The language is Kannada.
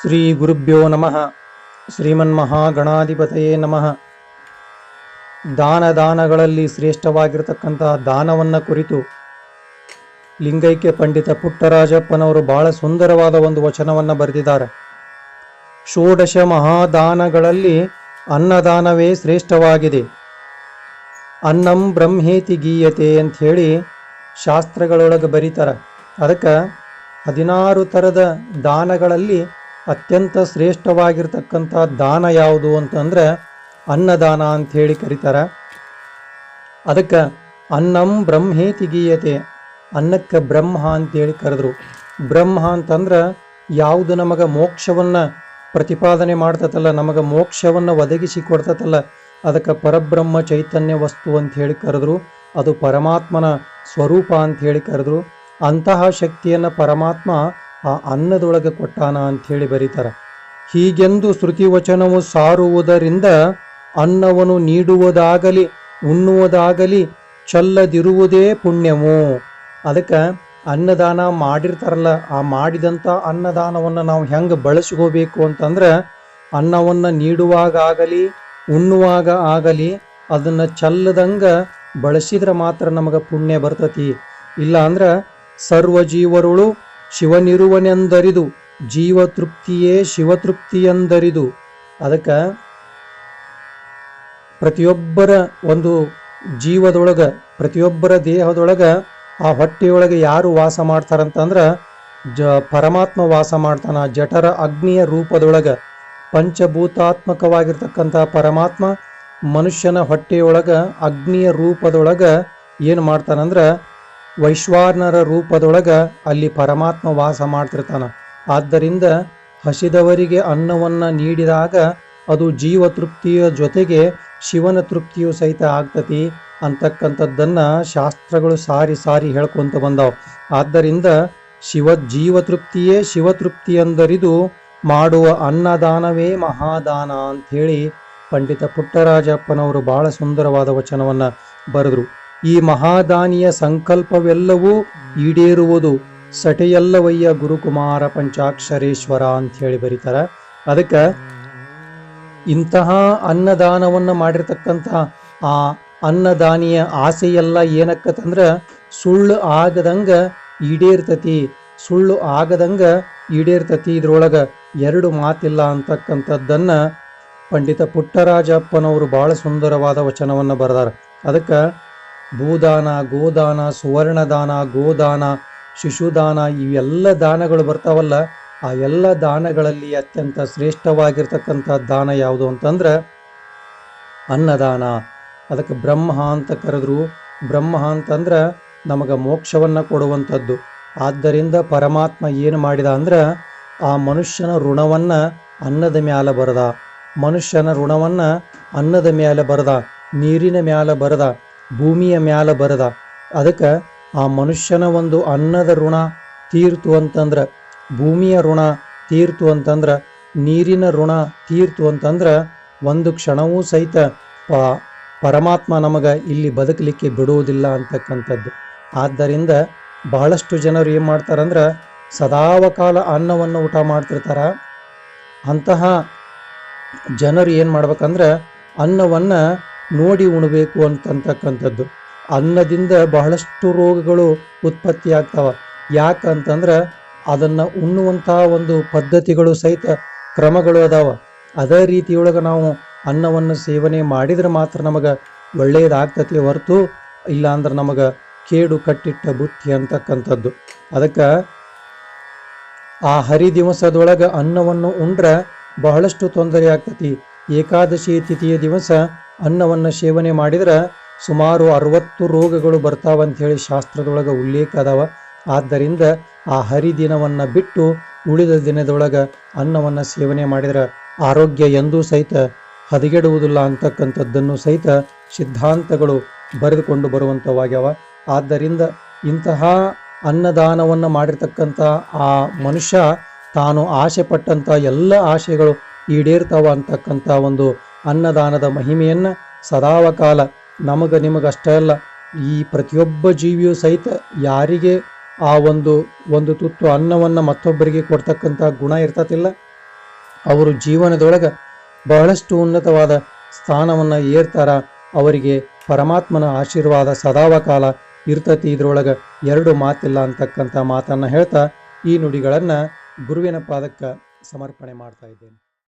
ಶ್ರೀ ಗುರುಭ್ಯೋ ನಮಃ. ಶ್ರೀಮನ್ಮಹಾಗಣಾಧಿಪತಯೇ ನಮಃ. ದಾನ ದಾನಗಳಲ್ಲಿ ಶ್ರೇಷ್ಠವಾಗಿರತಕ್ಕಂತಹ ದಾನವನ್ನು ಕುರಿತು ಲಿಂಗೈಕ್ಯ ಪಂಡಿತ ಪುಟ್ಟರಾಜಪ್ಪನವರು ಬಹಳ ಸುಂದರವಾದ ಒಂದು ವಚನವನ್ನು ಬರೆದಿದ್ದಾರೆ. ಷೋಡಶ ಮಹಾದಾನಗಳಲ್ಲಿ ಅನ್ನದಾನವೇ ಶ್ರೇಷ್ಠವಾಗಿದೆ. ಅನ್ನಂ ಬ್ರಹ್ಮೇತಿ ಗೀಯತೆ ಅಂತ ಹೇಳಿ ಶಾಸ್ತ್ರಗಳೊಳಗೆ ಬರೀತಾರೆ. ಅದಕ್ಕೆ ಹದಿನಾರು ಥರದ ದಾನಗಳಲ್ಲಿ ಅತ್ಯಂತ ಶ್ರೇಷ್ಠವಾಗಿರ್ತಕ್ಕಂಥ ದಾನ ಯಾವುದು ಅಂತಂದ್ರೆ ಅನ್ನದಾನ ಅಂತ ಹೇಳಿ ಕರೀತಾರೆ. ಅದಕ್ಕೆ ಅನ್ನಂ ಬ್ರಹ್ಮೇತಿ ಗೀಯತೆ, ಅನ್ನಕ್ಕೆ ಬ್ರಹ್ಮ ಅಂತೇಳಿ ಕರೆದ್ರು. ಬ್ರಹ್ಮ ಅಂತಂದ್ರೆ ಯಾವುದು ನಮಗೆ ಮೋಕ್ಷವನ್ನು ಪ್ರತಿಪಾದನೆ ಮಾಡ್ತತಲ್ಲ, ನಮಗೆ ಮೋಕ್ಷವನ್ನು ಒದಗಿಸಿ ಕೊಡ್ತತಲ್ಲ, ಅದಕ್ಕೆ ಪರಬ್ರಹ್ಮ ಚೈತನ್ಯ ವಸ್ತು ಅಂತ ಹೇಳಿ ಕರೆದ್ರು. ಅದು ಪರಮಾತ್ಮನ ಸ್ವರೂಪ ಅಂತ ಹೇಳಿ ಕರೆದ್ರು. ಅಂತಹ ಶಕ್ತಿಯನ್ನು ಪರಮಾತ್ಮ ಆ ಅನ್ನದೊಳಗೆ ಕೊಟ್ಟಾನ ಅಂಥೇಳಿ ಬರೀತಾರೆ. ಹೀಗೆಂದು ಶ್ರುತಿವಚನವು ಸಾರುವುದರಿಂದ ಅನ್ನವನ್ನು ನೀಡುವುದಾಗಲಿ, ಉಣ್ಣುವುದಾಗಲಿ, ಚಲ್ಲದಿರುವುದೇ ಪುಣ್ಯವು ಅದಕ್ಕೆ ಅನ್ನದಾನ ಮಾಡಿರ್ತಾರಲ್ಲ, ಆ ಮಾಡಿದಂಥ ಅನ್ನದಾನವನ್ನು ನಾವು ಹೆಂಗೆ ಬಳಸ್ಕೋಬೇಕು ಅಂತಂದ್ರೆ ಅನ್ನವನ್ನು ನೀಡುವಾಗ ಆಗಲಿ ಉಣ್ಣುವಾಗ ಆಗಲಿ, ಅದನ್ನು ಚಲ್ಲದಂಗ ಬಳಸಿದ್ರೆ ಮಾತ್ರ ನಮಗೆ ಪುಣ್ಯ ಬರ್ತತಿ. ಇಲ್ಲ ಅಂದ್ರೆ ಸರ್ವ ಜೀವರುಳು ಶಿವನಿರುವನೆಂದರಿದು, ಜೀವತೃಪ್ತಿಯೇ ಶಿವತೃಪ್ತಿಯೆಂದರಿದು. ಅದಕ್ಕೆ ಪ್ರತಿಯೊಬ್ಬರ ಒಂದು ಜೀವದೊಳಗೆ, ಪ್ರತಿಯೊಬ್ಬರ ದೇಹದೊಳಗೆ ಆ ಹೊಟ್ಟೆಯೊಳಗೆ ಯಾರು ವಾಸ ಮಾಡ್ತಾರಂತಂದ್ರೆ, ಜ ಪರಮಾತ್ಮ ವಾಸ ಮಾಡ್ತಾನ, ಜಠರ ಅಗ್ನಿಯ ರೂಪದೊಳಗೆ, ಪಂಚಭೂತಾತ್ಮಕವಾಗಿರ್ತಕ್ಕಂಥ ಪರಮಾತ್ಮ ಮನುಷ್ಯನ ಹೊಟ್ಟೆಯೊಳಗೆ ಅಗ್ನಿಯ ರೂಪದೊಳಗೆ ಏನು ಮಾಡ್ತಾನಂದ್ರ ವೈಶ್ವಾನರ ರೂಪದೊಳಗ ಅಲ್ಲಿ ಪರಮಾತ್ಮ ವಾಸ ಮಾಡ್ತಿರ್ತಾನ. ಆದ್ದರಿಂದ ಹಸಿದವರಿಗೆ ಅನ್ನವನ್ನ ನೀಡಿದಾಗ ಅದು ಜೀವ ತೃಪ್ತಿಯ ಜೊತೆಗೆ ಶಿವನ ತೃಪ್ತಿಯು ಸಹಿತ ಆಗ್ತತಿ ಅಂತಕ್ಕಂಥದ್ದನ್ನ ಶಾಸ್ತ್ರಗಳು ಸಾರಿ ಸಾರಿ ಹೇಳ್ಕೊಂತ ಬಂದವು. ಆದ್ದರಿಂದ ಶಿವ ಜೀವ ತೃಪ್ತಿಯೇ ಶಿವತೃಪ್ತಿ ಎಂದರಿದು ಮಾಡುವ ಅನ್ನದಾನವೇ ಮಹಾದಾನ ಅಂಥೇಳಿ ಪಂಡಿತ ಪುಟ್ಟರಾಜಪ್ಪನವರು ಬಹಳ ಸುಂದರವಾದ ವಚನವನ್ನು ಬರೆದ್ರು. ಈ ಮಹಾದಾನಿಯ ಸಂಕಲ್ಪವೆಲ್ಲವೂ ಈಡೇರುವುದು ಸಟೆಯಲ್ಲವಯ್ಯ ಗುರುಕುಮಾರ ಪಂಚಾಕ್ಷರೇಶ್ವರ ಅಂತ ಹೇಳಿ ಬರೀತಾರ. ಅದಕ್ಕೆ ಇಂತಹ ಅನ್ನದಾನವನ್ನು ಮಾಡಿರ್ತಕ್ಕಂಥ ಆ ಅನ್ನದಾನಿಯ ಆಸೆಯೆಲ್ಲ ಏನಕ್ಕತ್ತಂದ್ರ ಸುಳ್ಳು ಆಗದಂಗ ಈಡೇರ್ತತಿ, ಸುಳ್ಳು ಆಗದಂಗ ಈಡೇರ್ತತಿ ಇದ್ರೊಳಗ ಎರಡು ಮಾತಿಲ್ಲ ಅಂತಕ್ಕಂಥದ್ದನ್ನ ಪಂಡಿತ ಪುಟ್ಟರಾಜಪ್ಪನವರು ಬಹಳ ಸುಂದರವಾದ ವಚನವನ್ನು ಬರೆದಾರ. ಅದಕ್ಕೆ ಭೂದಾನ, ಗೋದಾನ, ಸುವರ್ಣದಾನ, ಗೋದಾನ, ಶಿಶುದಾನ ಇವೆಲ್ಲ ದಾನಗಳು ಬರ್ತಾವಲ್ಲ, ಆ ಎಲ್ಲ ದಾನಗಳಲ್ಲಿ ಅತ್ಯಂತ ಶ್ರೇಷ್ಠವಾಗಿರ್ತಕ್ಕಂಥ ದಾನ ಯಾವುದು ಅಂತಂದ್ರೆ ಅನ್ನದಾನ. ಅದಕ್ಕೆ ಬ್ರಹ್ಮ ಅಂತ ಕರೆದ್ರು. ಬ್ರಹ್ಮ ಅಂತಂದ್ರೆ ನಮಗೆ ಮೋಕ್ಷವನ್ನು ಕೊಡುವಂಥದ್ದು. ಆದ್ದರಿಂದ ಪರಮಾತ್ಮ ಏನು ಮಾಡಿದ ಅಂದ್ರೆ ಆ ಮನುಷ್ಯನ ಋಣವನ್ನ ಅನ್ನದ ಮ್ಯಾಲ ಬರದ. ಮನುಷ್ಯನ ಋಣವನ್ನ ಅನ್ನದ ಮ್ಯಾಲೆ ಬರದ. ನೀರಿನ ಮ್ಯಾಲ ಬರದ. ಭೂಮಿಯ ಮ್ಯಾಲ ಬರದ. ಅದಕ್ಕೆ ಆ ಮನುಷ್ಯನ ಒಂದು ಅನ್ನದ ಋಣ ತೀರ್ತು ಅಂತಂದ್ರೆ, ಭೂಮಿಯ ಋಣ ತೀರ್ತು ಅಂತಂದ್ರೆ, ನೀರಿನ ಋಣ ತೀರ್ತು ಅಂತಂದ್ರೆ, ಒಂದು ಕ್ಷಣವೂ ಸಹಿತ ಪರಮಾತ್ಮ ನಮಗೆ ಇಲ್ಲಿ ಬದುಕಲಿಕ್ಕೆ ಬಿಡುವುದಿಲ್ಲ ಅಂತಕ್ಕಂಥದ್ದು. ಆದ್ದರಿಂದ ಬಹಳಷ್ಟು ಜನರು ಏನು ಮಾಡ್ತಾರಂದ್ರೆ, ಸದಾವಕಾಲ ಅನ್ನವನ್ನು ಊಟ ಮಾಡ್ತಿರ್ತಾರೆ. ಅಂತಹ ಜನರು ಏನು ಮಾಡ್ಬೇಕಂದ್ರೆ, ಅನ್ನವನ್ನು ನೋಡಿ ಉಣಬೇಕು ಅಂತಕ್ಕಂಥದ್ದು. ಅನ್ನದಿಂದ ಬಹಳಷ್ಟು ರೋಗಗಳು ಉತ್ಪತ್ತಿ ಆಗ್ತಾವ ಯಾಕಂತಂದ್ರೆ ಅದನ್ನು ಉಣ್ಣುವಂತಹ ಒಂದು ಪದ್ಧತಿಗಳು ಸಹಿತ ಕ್ರಮಗಳು ಅದಾವ. ಅದೇ ರೀತಿಯೊಳಗೆ ನಾವು ಅನ್ನವನ್ನು ಸೇವನೆ ಮಾಡಿದ್ರೆ ಮಾತ್ರ ನಮಗೆ ಒಳ್ಳೆಯದಾಗ್ತತಿ ಹೊರತು ಇಲ್ಲಾಂದ್ರೆ ನಮಗೆ ಕೇಡು ಕಟ್ಟಿಟ್ಟ ಬುತ್ತಿ ಅಂತಕ್ಕಂಥದ್ದು. ಅದಕ್ಕೆ ಆ ಹರಿದಿವಸದೊಳಗೆ ಅನ್ನವನ್ನು ಉಂಡ್ರೆ ಬಹಳಷ್ಟು ತೊಂದರೆ ಆಗ್ತತಿ. ಏಕಾದಶಿ ತಿಥಿಯ ದಿವಸ ಅನ್ನವನ್ನು ಸೇವನೆ ಮಾಡಿದ್ರೆ ಸುಮಾರು ಅರವತ್ತು ರೋಗಗಳು ಬರ್ತಾವಂತ ಹೇಳಿ ಶಾಸ್ತ್ರದೊಳಗೆ ಉಲ್ಲೇಖ ಅದಾವ. ಆದ್ದರಿಂದ ಆ ಹರಿದಿನವನ್ನು ಬಿಟ್ಟು ಉಳಿದ ದಿನದೊಳಗೆ ಅನ್ನವನ್ನು ಸೇವನೆ ಮಾಡಿದ್ರೆ ಆರೋಗ್ಯ ಎಂದೂ ಸಹಿತ ಹದಗೆಡುವುದಿಲ್ಲ ಅಂತಕ್ಕಂಥದ್ದನ್ನು ಸಹಿತ ಸಿದ್ಧಾಂತಗಳು ಬರೆದುಕೊಂಡು ಬರುವಂಥವಾಗ್ಯಾವ. ಆದ್ದರಿಂದ ಇಂತಹ ಅನ್ನದಾನವನ್ನು ಮಾಡಿರ್ತಕ್ಕಂಥ ಆ ಮನುಷ್ಯ ತಾನು ಆಸೆ ಪಟ್ಟಂಥ ಎಲ್ಲ ಆಶೆಗಳು ಈಡೇರ್ತಾವ ಅಂತಕ್ಕಂಥ ಒಂದು ಅನ್ನದಾನದ ಮಹಿಮೆಯನ್ನು ಸದಾವಕಾಲ ನಮಗ ನಿಮಗಷ್ಟೇ ಅಲ್ಲ, ಈ ಪ್ರತಿಯೊಬ್ಬ ಜೀವಿಯೂ ಸಹಿತ ಯಾರಿಗೆ ಆ ಒಂದು ಒಂದು ತುತ್ತು ಅನ್ನವನ್ನು ಮತ್ತೊಬ್ಬರಿಗೆ ಕೊಡ್ತಕ್ಕಂಥ ಗುಣ ಇರ್ತತಿಲ್ಲ. ಅವರು ಜೀವನದೊಳಗೆ ಬಹಳಷ್ಟು ಉನ್ನತವಾದ ಸ್ಥಾನವನ್ನು ಏರ್ತಾರ, ಅವರಿಗೆ ಪರಮಾತ್ಮನ ಆಶೀರ್ವಾದ ಸದಾವಕಾಲ ಇರ್ತತಿ. ಇದರೊಳಗೆ ಎರಡು ಮಾತಿಲ್ಲ ಅಂತಕ್ಕಂಥ ಮಾತನ್ನು ಹೇಳ್ತಾ ಈ ನುಡಿಗಳನ್ನು ಗುರುವಿನ ಪಾದಕ್ಕೆ ಸಮರ್ಪಣೆ ಮಾಡ್ತಾ ಇದ್ದೇನೆ.